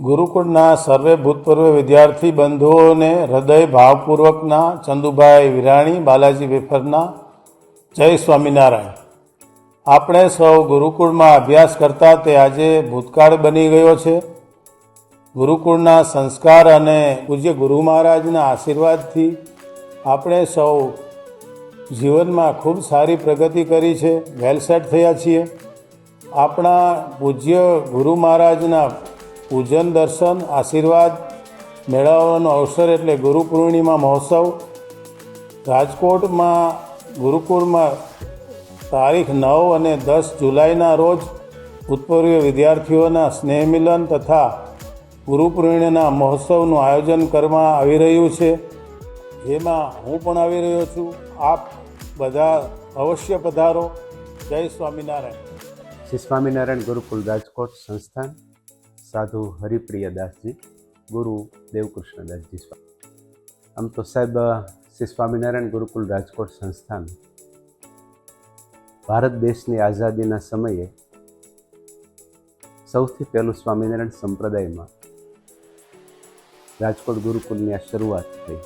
ગુરુકુળના સર્વે ભૂતપૂર્વ વિદ્યાર્થી બંધુઓને હૃદય ભાવપૂર્વકના ચંદુભાઈ વિરાણી, બાલાજી વેફરના જય સ્વામિનારાયણ. આપણે સૌ ગુરુકુળમાં અભ્યાસ કરતા તે આજે ભૂતકાળ બની ગયો છે. ગુરુકુળના સંસ્કાર અને પૂજ્ય ગુરુ મહારાજના આશીર્વાદથી આપણે સૌ જીવનમાં ખૂબ સારી પ્રગતિ કરી છે વેલ સેટ થયા છીએ. આપણા પૂજ્ય ગુરુ મહારાજના પૂજન, દર્શન, આશીર્વાદ મેળવવાનો અવસર એટલે ગુરુ પૂર્ણિમા મહોત્સવ. રાજકોટમાં ગુરુકુળમાં તારીખ નવ અને દસ જુલાઈના રોજ ભૂતપૂર્વ વિદ્યાર્થીઓના સ્નેહ મિલન તથા ગુરુ પૂર્ણિમાના મહોત્સવનું આયોજન કરવામાં આવી રહ્યું છે. જેમાં હું પણ આવી રહ્યો છું. આપ બધા અવશ્ય પધારો. જય સ્વામિનારાયણ. શ્રી સ્વામિનારાયણ ગુરુકુલ રાજકોટ સંસ્થાન. સાધુ હરિપ્રિય દાસજી, ગુરુ દેવકૃષ્ણદાસજી સ્વામી. આમ તો સાહેબ, શ્રી સ્વામિનારાયણ ગુરુકુલ રાજકોટ સંસ્થાન ભારત દેશની આઝાદીના સમયે સૌથી પહેલું સ્વામિનારાયણ સંપ્રદાયમાં રાજકોટ ગુરુકુલની આ શરૂઆત થઈ.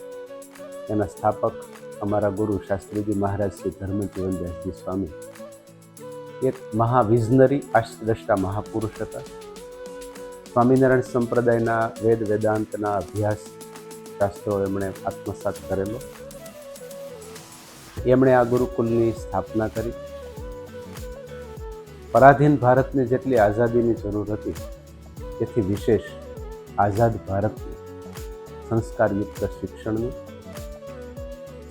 એના સ્થાપક અમારા ગુરુ શાસ્ત્રીજી મહારાજ શ્રી ધર્મજીવનદાસજી સ્વામી. એક મહાવિઝનરી આશ્રદ્રષ્ટા મહાપુરુષ હતા. સ્વામિનારાયણ સંપ્રદાયના વેદ વેદાંતના અભ્યાસ શાસ્ત્રો એમણે આત્મસાત કરેલો. એમણે આ ગુરુકુલની સ્થાપના કરી. પરાધીન ભારતને જેટલી આઝાદીની જરૂર હતી તેથી વિશેષ આઝાદ ભારતને સંસ્કારયુક્ત શિક્ષણની,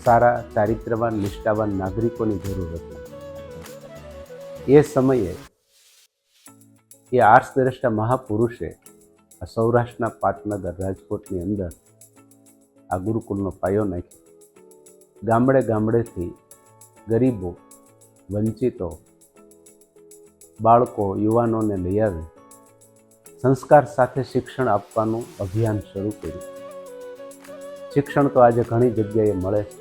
સારા ચારિત્રવાન નિષ્ઠાવાન નાગરિકોની જરૂર હતી. એ સમયે એ આર્ષ દ્રષ્ટા મહાપુરુષે આ સૌરાષ્ટ્રના પાટનગર રાજકોટની અંદર આ ગુરુકુલનો પાયો નાખ્યો. ગામડે ગામડેથી ગરીબો, વંચિતો, બાળકો, યુવાનોને લઈ આવે સંસ્કાર સાથે શિક્ષણ આપવાનું અભિયાન શરૂ કર્યું. શિક્ષણ તો આજે ઘણી જગ્યાએ મળે છે,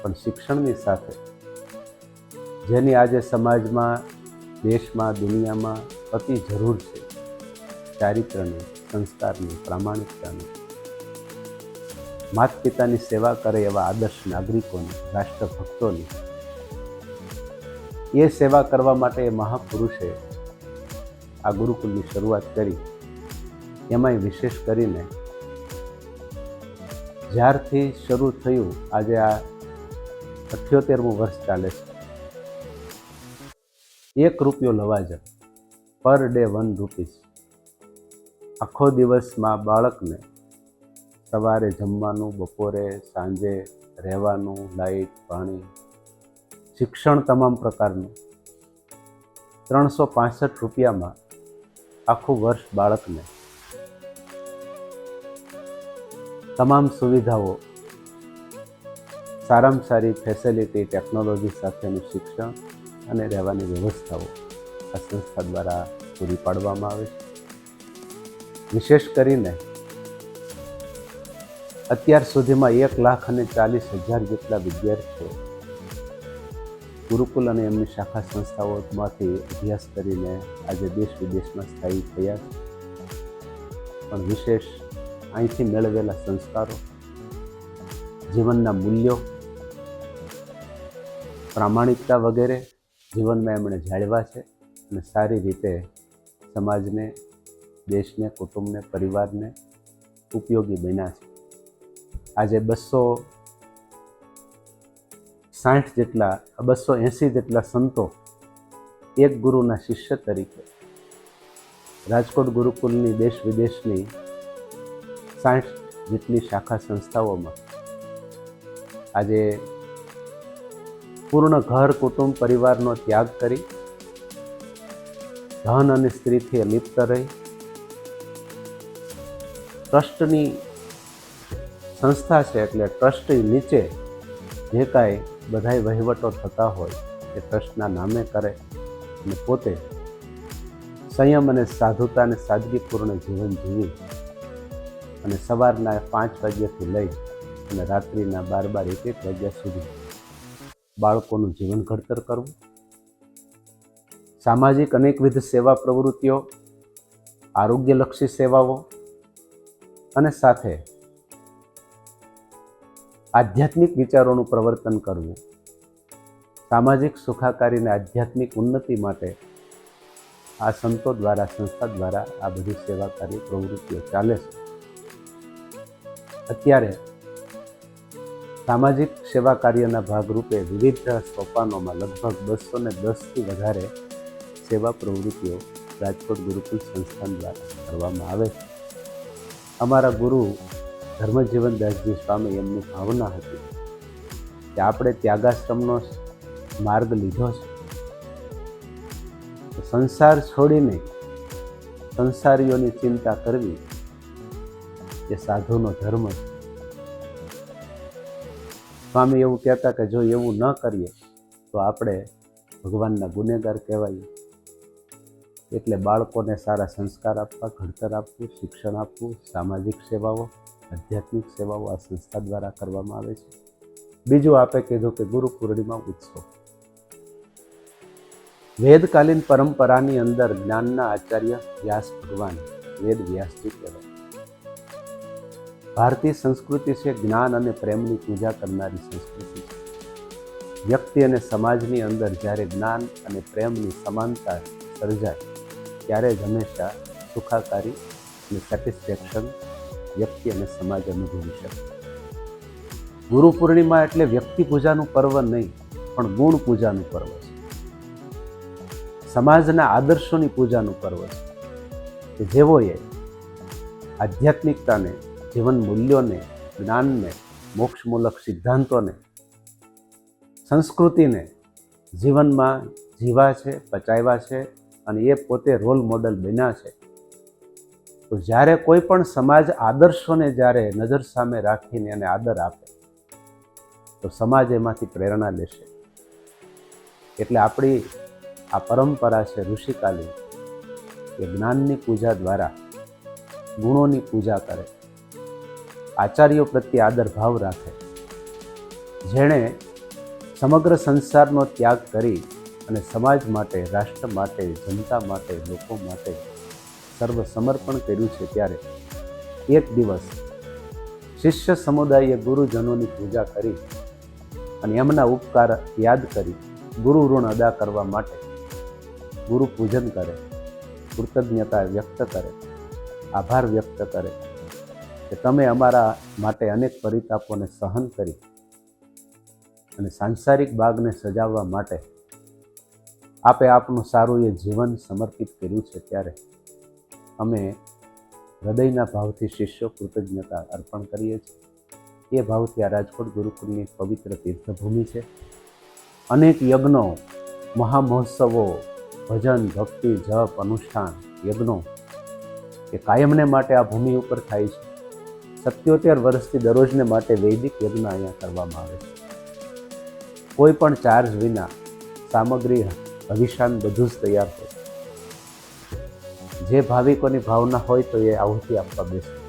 પણ શિક્ષણની સાથે જેની આજે સમાજમાં, દેશમાં, દુનિયામાં અતિ જરૂર છે. ચારિત્રની, સંસ્કારની, પ્રામાણિકતાની. માત પિતાની સેવા કરે એવા આદર્શ નાગરિકોની, રાષ્ટ્રભક્તોની. એ સેવા કરવા માટે મહાપુરુષે આ ગુરુકુલની શરૂઆત કરી. એમાંય વિશેષ કરીને જ્યારથી શરૂ થયું, આજે આ અઠ્યોતેરમું વર્ષ ચાલે છે. એક રૂપિયો લવાજમ પર ડે વન રૂપીસ. આખો દિવસમાં બાળકને સવારે જમવાનું, બપોરે, સાંજે રહેવાનું લાઇટ પાણી, શિક્ષણ તમામ પ્રકારનું ત્રણસો પાસઠ રૂપિયામાં આખું વર્ષ બાળકને તમામ સુવિધાઓ, સારામાં સારી ફેસિલિટી ટેકનોલોજી સાથેનું શિક્ષણ અને રહેવાની વ્યવસ્થાઓ આ સંસ્થા દ્વારા પૂરી પાડવામાં આવે છે. વિશેષ કરીને અત્યાર સુધીમાં એક લાખ અને ચાલીસ હજાર જેટલા વિદ્યાર્થીઓ ગુરુકુલ અને એમની શાખા સંસ્થાઓમાંથી અભ્યાસ કરીને આજે દેશ વિદેશમાં સ્થાયી થયા છે. પણ વિશેષ અહીંથી મેળવેલા સંસ્કારો, જીવનના મૂલ્યો, પ્રામાણિકતા વગેરે જીવનમાં એમણે જાળવ્યા છે અને સારી રીતે સમાજને, દેશને, કુટુંબને, પરિવારને ઉપયોગી બન્યા છે. આજે બસો સાઠ જેટલા, બસો એંસી જેટલા સંતો એક ગુરુના શિષ્ય તરીકે રાજકોટ ગુરુકુલની દેશ વિદેશની સાઠ જેટલી શાખા સંસ્થાઓમાં આજે પૂર્ણ ઘર, કુટુંબ, પરિવારનો ત્યાગ કરી ધન અને સ્ત્રીથી અલિપ્ત રહી. ટ્રસ્ટની સંસ્થા છે એટલે ટ્રસ્ટ નીચે જે કાંઈ બધાય વહીવટો થતા હોય એ ટ્રસ્ટના નામે કરે અને પોતે સંયમ અને સાધુતા અને સાદગીપૂર્ણ જીવન જીવી અને સવારના પાંચ વાગ્યાથી લઈ અને રાત્રિના બાર બાર એક એક વાગ્યા સુધી બાળકોનું જીવન ઘડતર કરવું. સામાજિક અનેકવિધ સેવા પ્રવૃત્તિઓ, આરોગ્યલક્ષી સેવાઓ અને સાથે આધ્યાત્મિક વિચારોનું પ્રવર્તન કરવું. સામાજિક સુખાકારી અને આધ્યાત્મિક ઉન્નતિ માટે આ સંતો દ્વારા, સંસ્થા દ્વારા આ બધી સેવાકારી પ્રવૃત્તિઓ ચાલે છે. અત્યારે સામાજિક સેવા કાર્યના ભાગરૂપે વિવિધ સોપાનોમાં લગભગ બસો ને દસથી વધારે સેવા પ્રવૃત્તિઓ રાજકોટ ગુરુકુલ સંસ્થાન દ્વારા કરવામાં આવે છે. અમારા ગુરુ ધર્મજીવનદાસજી સ્વામી એમની ભાવના હતી કે આપણે ત્યાગાશ્રમનો માર્ગ લીધો છે. સંસાર છોડીને સંસારીઓની ચિંતા કરવી એ સાધુનો ધર્મ છે. સ્વામી એવું કહેતા કે જો એવું ન કરીએ તો આપણે ભગવાનના ગુનેગાર કહેવાઈએ એટલે બાળકોને સારા સંસ્કાર આપવા, ઘડતર આપવું, શિક્ષણ આપવું, સામાજિક સેવાઓ, આધ્યાત્મિક સેવાઓ આ સંસ્થા દ્વારા કરવામાં આવે છે. બીજું આપે કીધું કે ગુરુ પૂર્ણિમા ઉત્સવ. વેદકાલીન પરંપરાની અંદર જ્ઞાનના આચાર્ય વ્યાસ ભગવાન વેદ વ્યાસજી કહેવાય. ભારતીય સંસ્કૃતિ છે જ્ઞાન અને પ્રેમની પૂજા કરનારી સંસ્કૃતિ વ્યક્તિ અને સમાજની અંદર જ્યારે જ્ઞાન અને પ્રેમની સમાનતા સર્જાય ત્યારે જ હંમેશા સુખાકારી અને સેટિસ્ફેક્શન વ્યક્તિ અને સમાજ અનુભવી શકે. ગુરુ પૂર્ણિમા એટલે વ્યક્તિ પૂજાનું પર્વ નહીં, પણ ગુણ પૂજાનું પર્વ છે. સમાજના આદર્શોની પૂજાનું પર્વ છે. કે જેઓએ આધ્યાત્મિકતાને, જીવન મૂલ્યોને, જ્ઞાનને, મોક્ષમૂલક સિદ્ધાંતોને, સંસ્કૃતિને જીવનમાં જીવા છે, પચાવ્યા છે અને એ પોતે રોલ મોડલ બન્યા છે. તો જ્યારે કોઈ પણ સમાજ આદર્શોને જ્યારે નજર સામે રાખીને એને આદર આપે, તો સમાજ એમાંથી પ્રેરણા લેશે. એટલે આપણી આ પરંપરા છે ઋષિકાલી એ જ્ઞાનની પૂજા દ્વારા ગુણોની પૂજા કરે, આચાર્યો પ્રત્યે આદર ભાવ રાખે. જેણે સમગ્ર સંસારનો ત્યાગ કરી અને સમાજ માટે, રાષ્ટ્ર માટે, જનતા માટે, લોકો માટે સર્વ સમર્પણ કર્યું છે ત્યારે એક દિવસ શિષ્ય સમુદાયે ગુરુજનોની પૂજા કરી અને એમના ઉપકાર યાદ કરી ગુરુ ઋણ અદા કરવા માટે ગુરુ પૂજન કરે, કૃતજ્ઞતા વ્યક્ત કરે, આભાર વ્યક્ત કરે કે તમે અમારા માટે અનેક પરિતાપોને સહન કરી અને સાંસારિક બાગને સજાવવા માટે આપે આપનું સારું એ જીવન સમર્પિત કર્યું છે ત્યારે અમે હૃદયના ભાવથી શિષ્યો કૃતજ્ઞતા અર્પણ કરીએ છીએ. એ ભાવથી આ રાજકોટ ગુરુકુળની પવિત્ર તીર્થભૂમિ છે. અનેક યજ્ઞો, મહામહોત્સવો, ભજન, ભક્તિ, જપ, અનુષ્ઠાન, યજ્ઞો એ કાયમને માટે આ ભૂમિ ઉપર થાય છે. સત્યોતેર વર્ષથી દરરોજને માટે વૈદિક યજ્ઞ અહીંયા કરવામાં આવે છે. કોઈ પણ ચાર્જ વિના સામગ્રી અભિશાન બધું જ તૈયાર હોય. જે ભાવિકોની ભાવના હોય તો એ આહુતિ આપવા બેસે.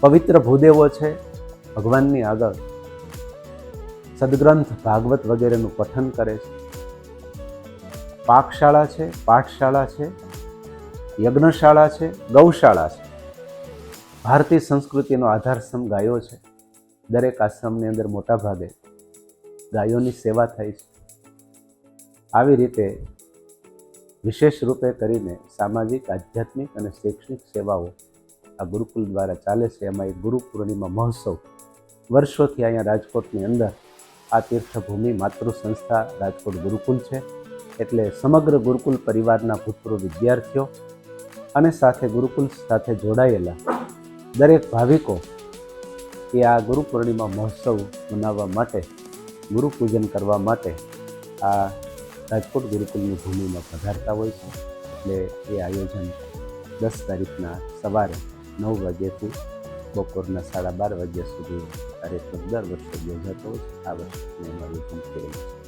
પવિત્ર ભૂદેવો છે, ભગવાનની આગળ. સદગ્રંથ ભાગવત વગેરેનું પઠન કરે છે. પાકશાળા છે, પાઠશાળા છે, યજ્ઞશાળા છે, ગૌશાળા છે. ભારતીય સંસ્કૃતિનો આધારસ્તંભ ગાયો છે. દરેક આશ્રમની અંદર મોટા ભાગે ગાયોની સેવા થાય છે. આવી રીતે વિશેષ રૂપે કરીને સામાજિક, આધ્યાત્મિક અને શૈક્ષણિક સેવાઓ આ ગુરુકુલ દ્વારા ચાલે છે. એમાં એક ગુરુ પૂર્ણિમા મહોત્સવ વર્ષોથી અહીંયા રાજકોટની અંદર આ તીર્થભૂમિ માતૃ સંસ્થા રાજકોટ ગુરુકુલ છે. એટલે સમગ્ર ગુરુકુલ પરિવારના ભૂતપૂર્વ વિદ્યાર્થીઓ અને સાથે ગુરુકુલ સાથે જોડાયેલા દરેક ભાવિકો એ આ ગુરુ પૂર્ણિમા મહોત્સવ મનાવવા માટે ગુરુ પૂજન કરવા માટે આ રાજકોટ ગુરુકુલની ભૂમિમાં પધારતા હોય છે. એટલે એ આયોજન દસ તારીખના સવારે નવ વાગ્યાથી બપોરના સાડા બાર વાગ્યા સુધી કાર્યક્રમ દર વર્ષે યોજાતો હોય છે. આ વર્ષે આયોજન કરેલું છે